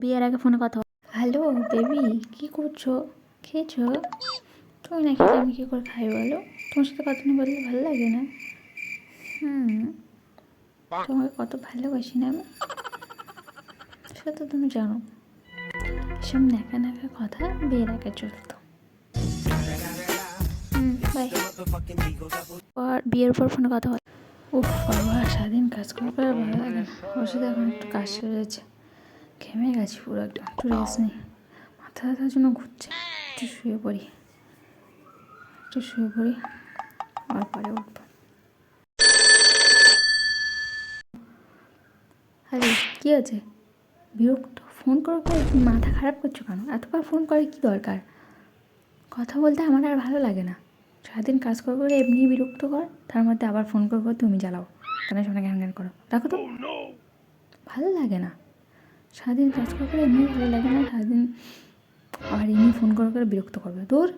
বিয়ের আগে ফোনে কথা হ্যালো, বেবি, কি করছ? খেয়েছো? তুমি না খেতে আমি কী করে খাই বলো? তোমার সাথে কথা না বললে ভালো লাগে না। হুম, তোমাকে কত ভালোবাসি না আমি? সেটা তো তুমি জানো। এসব ন্যাকা ন্যাকা কথা বিয়ের আগে চলতো। বিয়ের পর ফোনে কথা বল। উফ, বাবা, সারাদিন কাজ করে করে ভালো লাগে না। সাথে এখন একটু কাজ সেরেছে ঘেমে গেছি পুরো একদম একটু রেস্ট নেই। মাথা ব্যথার জন্য ঘুরছে একটু শুয়ে পড়ি। একটু শুয়ে পড়ি আর পরে উঠবো। আরে কী আছে? বিরক্ত? ফোন করে করে মাথা খারাপ করছ কেন? এতবার ফোন করে কি দরকার? কথা বলতে আমার আর ভালো লাগে না। সারাদিন কাজ করে করে এমনি বিরক্ত কর তার মধ্যে আবার ফোন করে করে তুমি জ্বালাও। কেন সামনে ঘ্যান ঘ্যান করো। রাখো তো। ভালো লাগে না। সারাদিন কাজ করে করে এমনি ভালো লাগে না, সারাদিন আর এমনি ফোন করে করে বিরক্ত করবে। তোর?